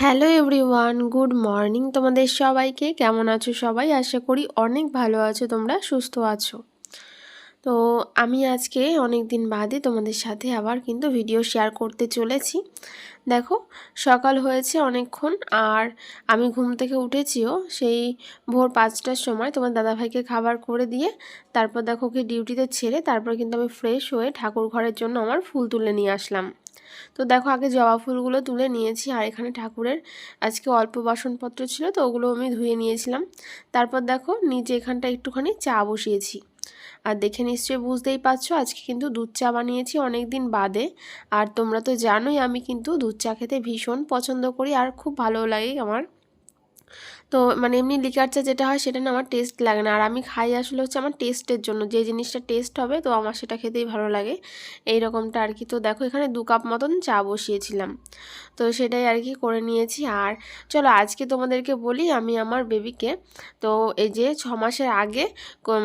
Hello everyone good morning তোমাদের সবাইকে। কেমন আছো সবাই? আশা করি অনেক ভালো আছো, তোমরা সুস্থ আছো। তো আমি আজকে অনেক দিন বাদে তোমাদের সাথে আবার কিন্তু ভিডিও শেয়ার করতে চলেছি। দেখো, সকাল হয়েছে অনেকক্ষণ, আর আমি ঘুম থেকে উঠেছিও সেই ভোর পাঁচটার সময় তোমার দাদাভাইকে খাবার করে দিয়ে তারপর দেখো ওকে ডিউটিতে ছেড়ে তারপর কিন্তু আমি ফ্রেশ হয়ে ঠাকুর ঘরের জন্য আমার ফুল তুলে নিয়ে আসলাম। তো দেখো আগে জবা ফুলগুলো তুলে নিয়েছি, আর এখানে ঠাকুরের আজকে অল্প বাসনপত্র ছিল তো ওগুলো আমি ধুয়ে নিয়েছিলাম। তারপর দেখো নিচে এখানটা একটুখানি চা বসিয়েছি। আর দেখে নিশ্চয়ই বুঝতেই পারছ, আজকে কিন্তু দুধ চা বানিয়েছি অনেক দিন বাদে। আর তোমরা তো জানোই আমি কিন্তু দুধ চা খেতে ভীষণ পছন্দ করি আর খুব ভালো লাগে আমার। তো মানে এমনি লিকার চা যেটা হয় সেটা না আমার টেস্ট লাগে না। আর আমি খাই আসলে হচ্ছে আমার টেস্টের জন্য, যে জিনিসটা টেস্ট হবে তো আমার সেটা খেতেই ভালো লাগে। এই রকমটা আর কি। তো দেখো এখানে দু কাপ মতন চা বসিয়েছিলাম। তো সেটাই আর কি করে নিয়েছি। আর চলো আজকে তোমাদেরকে বলি আমি আমার বেবিকে। তো এই যে ছ মাসের আগে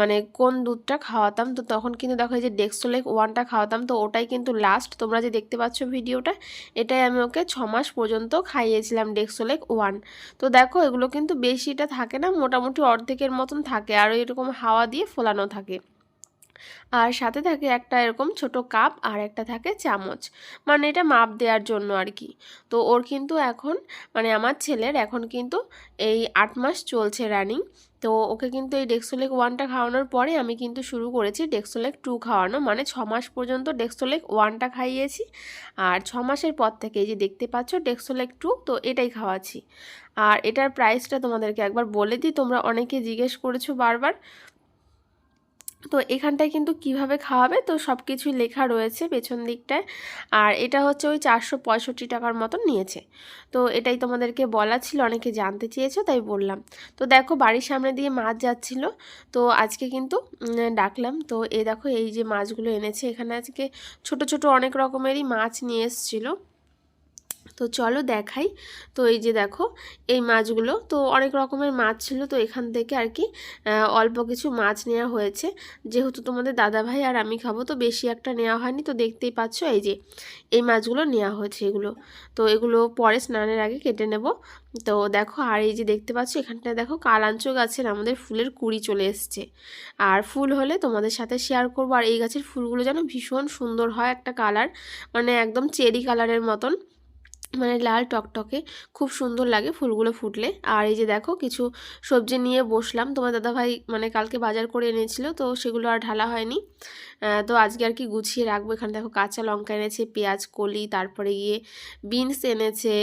মানে কোন দুধটা খাওয়াতাম, তো তখন কিন্তু দেখো এই যে ডেক্সোলেক ওয়ানটা খাওয়াতাম, তো ওটাই কিন্তু লাস্ট তোমরা যে দেখতে পাচ্ছ ভিডিওটা, এটাই আমি ওকে ছ মাস পর্যন্ত খাইয়েছিলাম ডেক্সোলেক ওয়ান তো দেখো এগুলো কিন্তু বেশিটা থাকে না, মোটামুটি অর্ধেকের মতন থাকে আর এরকম হাওয়া দিয়ে ফোলানো থাকে। আর সাথে থাকে একটা এরকম ছোট কাপ আর একটা থাকে চামচ। মানে এটা মাপ দেওয়ার জন্য আর কি। তো ওর কিন্তু এখন মানে আমার ছেলের এখন কিন্তু এই আট মাস চলছে রানিং তো ওকে কিন্তু এই ডেক্সোলেক ওয়ানটা খাওয়ানোর পরে আমি কিন্তু শুরু করেছি ডেক্সোলেক টু খাওয়ানো। মানে ছ মাস পর্যন্ত ডেক্সোলেক ওয়ানটা খাইয়েছি। আর ছ মাসের পর থেকে এই যে দেখতে পাচ্ছ ডেক্সোলেক টু তো এটাই খাওয়াচ্ছি। আর এটার প্রাইসটা তোমাদেরকে একবার বলে দিই। তোমরা অনেকে জিজ্ঞেস করেছ বারবার। তো এখানটায় কিন্তু কীভাবে খাওয়াবে? তো সব কিছুই লেখা রয়েছে পেছন দিকটায়। আর এটা হচ্ছে ওই চারশো পঁয়ষট্টি টাকার মতন নিয়েছে। তো এটাই তোমাদেরকে বলা ছিল, অনেকে জানতে চেয়েছো তাই বললাম। তো দেখো বাড়ির সামনে দিয়ে মাছ যাচ্ছিল। তো আজকে কিন্তু ডাকলাম। তো এ দেখো এই যে মাছগুলো এনেছে, এখানে আজকে ছোট ছোট অনেক রকমেরই মাছ নিয়ে এসেছিল। তো চলো দেখাই। তো এই যে দেখো, এই মাছগুলো, তো অনেক রকমের মাছ ছিল, তো এখান থেকে আর কি অল্প কিছু মাছ নেওয়া হয়েছে। যেহেতু তোমাদের দাদা ভাই আর আমি খাব, তো বেশি একটা নেওয়া হয়নি, তো দেখতেই পাচ্ছ এই যে, এই মাছগুলো নেওয়া হয়েছে এগুলো। তো এগুলো পরে স্নানের আগে কেটে নেব। তো দেখো, আর এই যে দেখতে পাচ্ছ, এখানটায় দেখো কালাঞ্চ গাছের আমাদের ফুলের কুড়ি চলে এসছে। আর ফুল হলে তোমাদের সাথে শেয়ার করব। আর এই গাছের ফুলগুলো যেন ভীষণ সুন্দর হয় একটা কালার মানে একদম চেরি কালারের মতন। মানে লাল টকটকে খুব সুন্দর লাগে ফুলগুলো ফুটলে। আর এই যে দেখো কিছু সবজি নিয়ে বসলাম। তোমার দাদাভাই মানে কালকে বাজার করে এনেছিল, তো সেগুলো আর ঢালা হয়নি। তো আজকে আর কি গুছিয়ে রাখব। এখানে দেখো কাঁচা লঙ্কা এনেছে, পেঁয়াজ, কলি, তারপরে গিয়ে বিনস এনেছে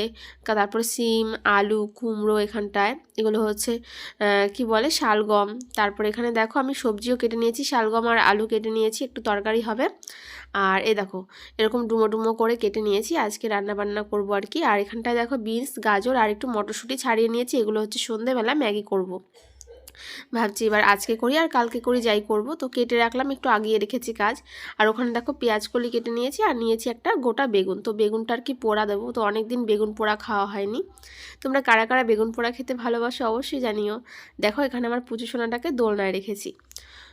তারপরে সিম, আলু, কুমড়ো এখানটায়। এগুলো হচ্ছে কি বলে? শালগম। তারপরে এখানে দেখো আমি সবজিও কেটে নিয়েছি, শালগম আর আলু কেটে নিয়েছি, একটু তরকারি হবে। আর এ দেখো এরকম ডুমো ডুমো করে কেটে নিয়েছি। আজকে রান্না বান্না করব আর কি আর এখানটায় দেখো বিনস, গাজর আর একটু মটরশুঁটি ছাড়িয়ে নিয়েছি। এগুলো হচ্ছে সন্ধেবেলা ম্যাগি করব। ভাবছি এবার আজকে করি আর কালকে করি যাই করব। তো কেটে রাখলাম, একটু আগিয়ে রেখেছি কাজ। আর ওখানে দেখো পেঁয়াজ কলি কেটে নিয়েছি আর নিয়েছি একটা গোটা বেগুন। তো বেগুনটা আর কি পোড়া দেবো। তো অনেক দিন বেগুন পোড়া খাওয়া হয়নি। তোমরা কারা কারা বেগুন পোড়া খেতে ভালোবাসো অবশ্যই জানিও। দেখো এখানে আমার পুজো সোনাটাকে দোলনায় রেখেছি।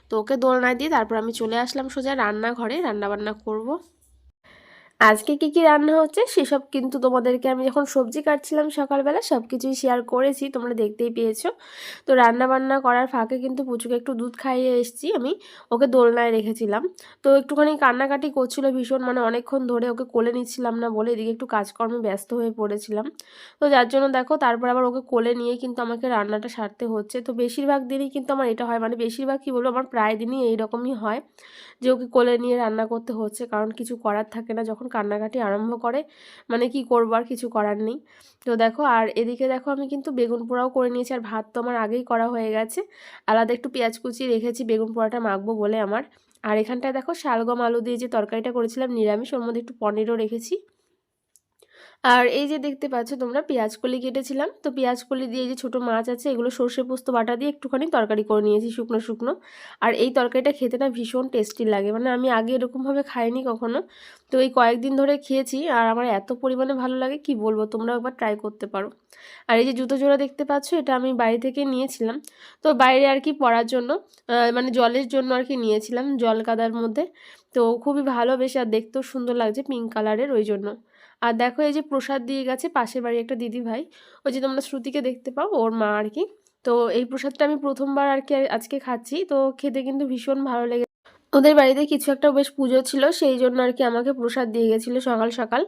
তো ওকে দোলনায় দিয়ে তারপর আমি চলে আসলাম সোজা রান্নাঘরে। রান্নাবান্না করব। আজকে কি কি রান্না হচ্ছে সেসব কিন্তু তোমাদেরকে আমি যখন সবজি কাটছিলাম সকালবেলা সব কিছুই শেয়ার করেছি, তোমরা দেখতেই পেয়েছ। তো রান্না বান্না করার ফাঁকে কিন্তু পুচুকে একটু দুধ খাইয়ে এসেছি আমি, ওকে দোলনায় রেখেছিলাম। তো একটুখানি কান্নাকাটি করছিল ভীষণ মানে অনেকক্ষণ ধরে ওকে কোলে নিচ্ছিলাম না বলে এদিকে একটু কাজকর্মে ব্যস্ত হয়ে পড়েছিলাম। তো যার জন্য দেখো তারপর আবার ওকে কোলে নিয়ে কিন্তু আমাকে রান্নাটা সারতে হচ্ছে। তো বেশিরভাগ দিনই কিন্তু আমার এটা হয় মানে বেশিরভাগ কী বলব, আমার প্রায় দিনই এইরকমই হয়। যে ওকে কোলে নিয়ে রান্না করতে হচ্ছে। কারণ কিছু করার থাকে না। যখন কান্নাকাটি আরম্ভ করে মানে কি করব আর কিছু করার নেই। তো দেখো, আর এদিকে দেখো, আমি কিন্তু বেগুন পোড়াও করে নিয়েছি। আর ভাত তো আমার আগেই করা হয়ে গেছে। আলাদা একটু পেঁয়াজ কুচি রেখেছি, বেগুন পোড়াটা মাখবো বলে আমার। আর এখানটায় দেখো, শালগম আলু দিয়ে যে তরকারিটা করেছিলাম, নিরামিষ, ওর মধ্যে একটু পনিরও রেখেছি। আর এই যে দেখতে পাচ্ছ তোমরা, পেঁয়াজ কলি কেটেছিলাম। তো পেঁয়াজ কলি দিয়ে যে ছোটো মাছ আছে, এগুলো সর্ষে পোস্ত, বাটা দিয়ে একটুখানি তরকারি করে নিয়েছি শুকনো শুকনো। আর এই তরকারিটা খেতে না ভীষণ টেস্টি লাগে। মানে আমি আগে এরকমভাবে খাইনি কখনো। তো এই কয়েকদিন ধরে খেয়েছি আর আমার এত পরিমাণে ভালো লাগে, কি বলব? তোমরা একবার ট্রাই করতে পারো। আর এই যে জুতো জোড়া দেখতে পাচ্ছ, এটা আমি বাড়ি থেকে নিয়েছিলাম। তো বাইরে আর কি পড়ার জন্য মানে জলের জন্য আর কি নিয়েছিলাম, জল কাদার মধ্যে। তো খুবই ভালো বেশ আর দেখতেও সুন্দর লাগছে পিঙ্ক কালারের ওই জন্য। আর দেখো এই যে প্রসাদ দিয়ে গেছে, পাশের বাড়ি একটা দিদি ভাই, ওই যে তোমরা শ্রুতিকে দেখতে পাও, ওর মা আর কি। তো এই প্রসাদটা আমি প্রথমবার আর কি আজকে খাচ্ছি, তো খেতে কিন্তু ভীষণ ভালো লেগে ওদের বাড়িতে কিছু একটা বেশ পুজো ছিল, সেই জন্য আর কি আমাকে প্রসাদ দিয়ে গেছিল সকাল সকাল।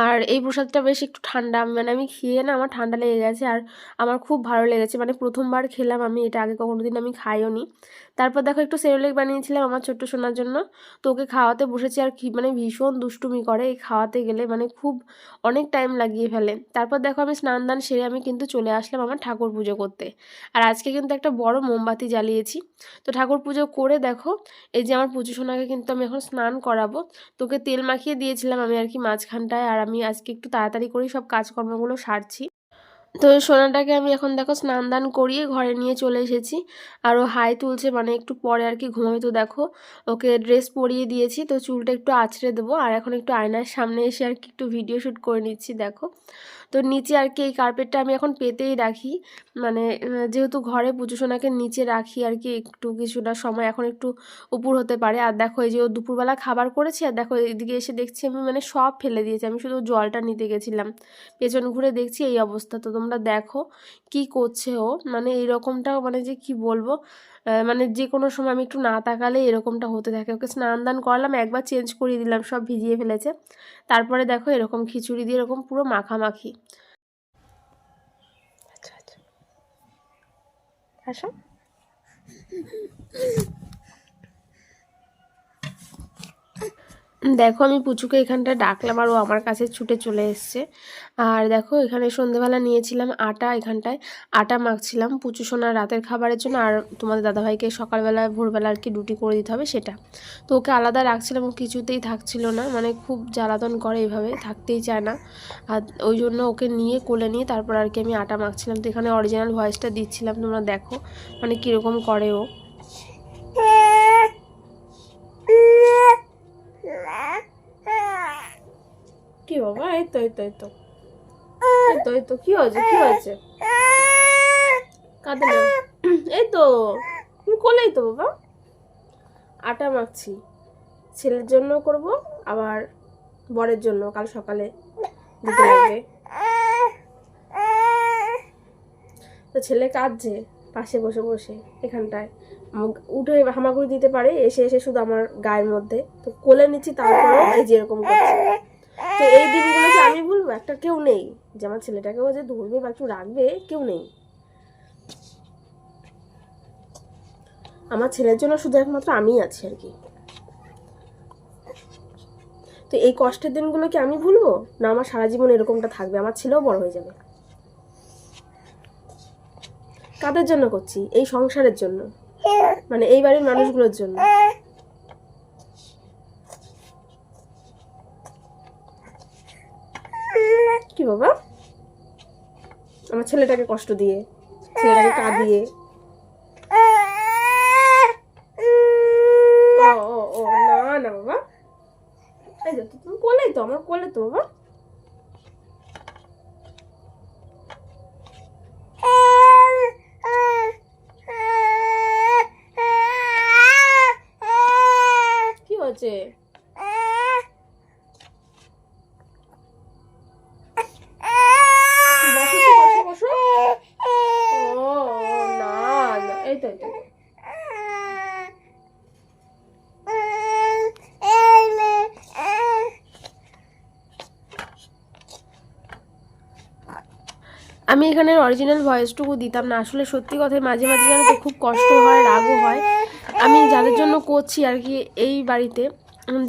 আর এই প্রসাদটা বেশ একটু ঠান্ডা মানে আমি খেয়ে না আমার ঠান্ডা লেগে গেছে, আর আমার খুব ভালো লেগেছে। মানে প্রথমবার খেলাম আমি, এটা আগে কখনো দিন আমি খাইও নি তারপর দেখো একটু সেরোলেক বানিয়েছিলাম আমার ছোট্ট সোনার জন্য। তো ওকে খাওয়াতে বসেছি আর কি মানে ভীষণ দুষ্টুমি করে এই খাওয়াতে গেলে মানে খুব অনেক টাইম লাগিয়ে ফেলে। তারপর দেখো আমি স্নান দান সেরে আমি কিন্তু চলে আসলাম আমার ঠাকুর পুজো করতে। আর আজকে কিন্তু একটা বড় মোমবাতি জ্বালিয়েছি। তো ঠাকুর পুজো করে দেখো, এই যে আমার পুজো সোনাকে কিন্তু আমি এখন স্নান করাবো। তোকে তেল মাখিয়ে দিয়েছিলাম আমি আর কি মাঝখানটায়, আর আমি আজকে একটু তাড়াতাড়ি করেই সব কাজকর্মগুলো সারছি। তো সোনাটাকে আমি এখন দেখো স্নান দান করিয়ে ঘরে নিয়ে চলে এসেছি। আরও হাই তুলছে মানে একটু পরে আর কি ঘুমাবে। তো দেখো, ওকে ড্রেস পরিয়ে দিয়েছি, তো চুলটা একটু আছড়ে দেবো। আর এখন একটু আয়নার সামনে এসে আর কি একটু ভিডিও শ্যুট করে নিচ্ছি, দেখো। তো নিচে আর কি এই কার্পেটটা আমি এখন পেতেই রাখি। মানে যেহেতু ঘরে পুজো সোনাকে নিচে রাখি আর কি, একটু কিছুটা সময় এখন একটু উপর হতে পারে। আর দেখো, এই যে ও দুপুরবেলা খাবার করেছি, আর দেখো, এদিকে এসে দেখছি আমি মানে সব ফেলে দিয়েছি। আমি শুধু জলটা নিতে গেছিলাম। পেছন ঘুরে দেখছি এই অবস্থা। তো তোমরা দেখো কি করছে ও। মানে এইরকমটা মানে যে কি বলব মানে যে কোনো সময় আমি একটু না তাকালে এরকমটা হতে থাকে। ওকে স্নান দান করলাম, একবার চেঞ্জ করিয়ে দিলাম, সব ভিজিয়ে ফেলেছে। তারপরে দেখো এরকম খিচুড়ি দিয়ে এরকম পুরো মাখামাখি। আসো দেখো, আমি পুচুকে এখানটা ডাকলাম আর ও আমার কাছে ছুটে চলে এসছে। আর দেখো, এখানে সন্ধেবেলা নিয়েছিলাম আটা এখানটায়। আটা মাখছিলাম পুচু সোনার রাতের খাবারের জন্য। আর তোমাদের দাদাভাইকে সকালবেলা, ভোরবেলা আর কি রুটি করে দিতে হবে সেটা। তো ওকে আলাদা রাখছিলাম, ও কিছুতেই থাকছিল না। মানে খুব জ্বালাতন করে এইভাবে থাকতেই চায় না। আর ওই জন্য ওকে নিয়ে, কোলে নিয়ে তারপর আর কি আমি আটা মাখছিলাম। তো এখানে অরিজিনাল ভয়েসটা দিচ্ছিলাম, তোমরা দেখো। মানে কীরকম করে ও। বাবা এই তো এই তো এই তো। এই তো এই তো কি হয়েছে কি হয়েছে? কাঁদে না। এই তো তুমি কোলেই তো বাবা। আটা মাখছি। ছেলের জন্য করব আবার বরের জন্য কাল সকালে দিতে লাগবে। তো ছেলে কাঁদছে পাশে বসে বসে এখানটায়। উঠে হামাগুড়ি দিতে পারে এসে এসে শুধু আমার গায়ের মধ্যে। তো কোলে নিচ্ছি তারপরে এই যে এরকম করছে। তো এই দিনগুলোকে আমি বলব একটা কেউ নেই। যে আমার ছেলেটাকেও যে ধরবে বা একটু রাখবে, কেউ নেই। আমার ছেলের জন্য শুধু একমাত্র আমিই আছি আর কি। তো এই কষ্টের দিনগুলোকে আমি ভুলবো? না, আমার সারা জীবন এরকমটা থাকবে, আমার ছেলেও বড় হয়ে যাবে। কাদের জন্য করছি? এই সংসারের জন্য। মানে এই বাড়ির মানুষগুলোর জন্য কি বাবা? আমার ছেলেটাকে কষ্ট দিয়ে, ছেলেটাকে কাঁদিয়ে। ও ও না না বাবা। এই তো তুমি কোলে তো, আমার কোলে তো বাবা কি হয়েছে বসো তো, বসো, বসো। ও, না, না, এই তো, এই তো। আমি এখানে অরিজিনাল ভয়েসটুকু দিতাম না। আসলে সত্যি কথাই মাঝে মাঝে যেন খুব কষ্ট হয়, রাগও হয়। আমি যাদের জন্য করছি আর কি এই বাড়িতে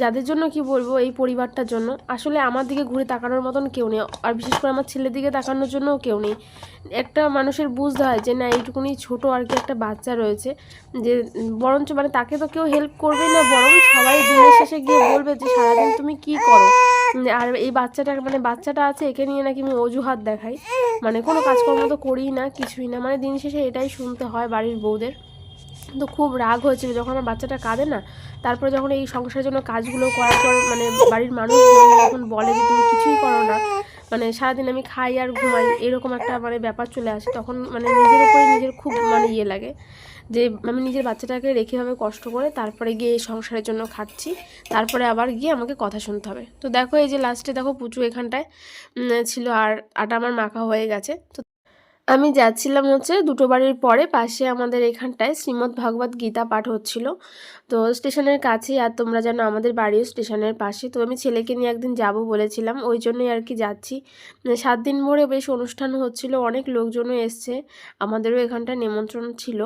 যাদের জন্য কি বলব এই পরিবারটার জন্য, আসলে আমার দিকে ঘুরে তাকানোর মতন কেউ নেই। আর বিশেষ করে আমার ছেলের দিকে তাকানোর জন্যও কেউ নেই। একটা মানুষের বুঝতে হয় যে, না, এইটুকুনি ছোট আর কি একটা বাচ্চা রয়েছে। যে, বরঞ্চ মানে তাকে তো কেউ হেল্প করবে না, বরং সবাই দিনের শেষে গিয়ে বলবে যে, সারাদিন তুমি কি করো? আর এই বাচ্চাটা মানে বাচ্চাটা আছে, একে নিয়ে নাকি আমি অজুহাত দেখাই। মানে কোনো কাজকর্ম তো করি না, কিছুই না। মানে দিন শেষে এটাই শুনতে হয় বাড়ির বউদের। তো খুব রাগ হয়েছিল যখন আমার বাচ্চাটা কাঁদে না, তারপরে যখন এই সংসারের জন্য কাজগুলো করার পর মানে বাড়ির মানুষ যখন বলে যে তুমি কিছুই করো না মানে সারাদিন আমি খাই আর ঘুমাই, এরকম একটা মানে ব্যাপার চলে আসে, তখন মানে নিজের উপরে নিজের খুব মানে ইয়ে লাগে। যে আমি নিজের বাচ্চাটাকে রেখে কষ্ট করে তারপরে গিয়ে এই সংসারের জন্য খাচ্ছি, তারপরে আবার গিয়ে আমাকে কথা শুনতে হবে। তো দেখো এই যে লাস্টে দেখো পুচু এখানটায় ছিল আর আটা আমার মাখা হয়ে গেছে। তো আমি যাচ্ছিলাম হচ্ছে দুটো বাড়ির পরে পাশে আমাদের এখানটায় শ্রীমদ্ ভাগবত গীতা পাঠ হচ্ছিল। তো স্টেশনের কাছেই, আর তোমরা জানো আমাদের বাড়িও স্টেশনের পাশে। তো আমি ছেলেকে নিয়ে একদিন যাব বলেছিলাম, ওই জন্যই আর কি যাচ্ছি। মানে সাত দিন ভরে বেশ অনুষ্ঠান হচ্ছিল, অনেক লোকজনও এসছে, আমাদেরও এখানটায় নিমন্ত্রণ ছিল।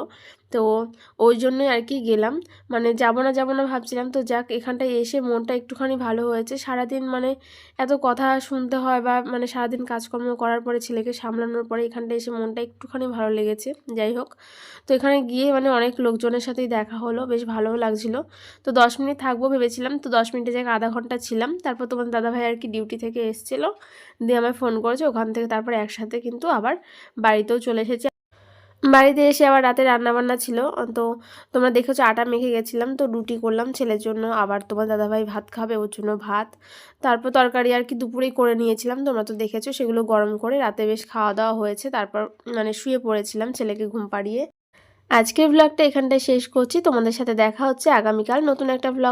তো ওই জন্যই আর কি গেলাম। মানে যাব না যাব না ভাবছিলাম। তো যাক, এখানটায় এসে মনটা একটুখানি ভালো হয়েছে। সারাদিন মানে এত কথা শুনতে হয় বা মানে সারাদিন কাজকর্ম করার পরে ছেলেকে সামলানোর পরে এখানটায় এসে মনটা একটুখানি ভালো লেগেছে। যাই হোক, তো এখানে গিয়ে মানে অনেক লোকজনের সাথেই দেখা হলো। বেশ ভালোও লাগছিল। তো দশ মিনিট থাকব ভেবেছিলাম। তো দশ মিনিটে জায়গায় আধা ঘণ্টা ছিলাম। তারপর তোমার দাদাভাই আর কি ডিউটি থেকে এসেছিল। দিয়ে আমায় ফোন করেছে। ওখান থেকে তারপর একসাথে কিন্তু আবার বাড়িতেও চলে এসেছে। বাড়িতে এসে আবার রাতে রান্নাবান্না ছিল। তো তোমরা দেখেছ আটা মেখে গেছিলাম, তো রুটি করলাম ছেলের জন্য। আবার তোমার দাদাভাই ভাত খাবে, ওর জন্য ভাত। তারপর তরকারি আর কি দুপুরেই করে নিয়েছিলাম, তোমরা তো দেখেছ সেগুলো গরম করে রাতে বেশ খাওয়া দাওয়া হয়েছে। তারপর মানে শুয়ে পড়েছিলাম ছেলেকে ঘুম পাড়িয়ে। আজকের ব্লগটা এখানটায় শেষ করছি। তোমাদের সাথে দেখা হচ্ছে আগামীকাল নতুন একটা ব্লগ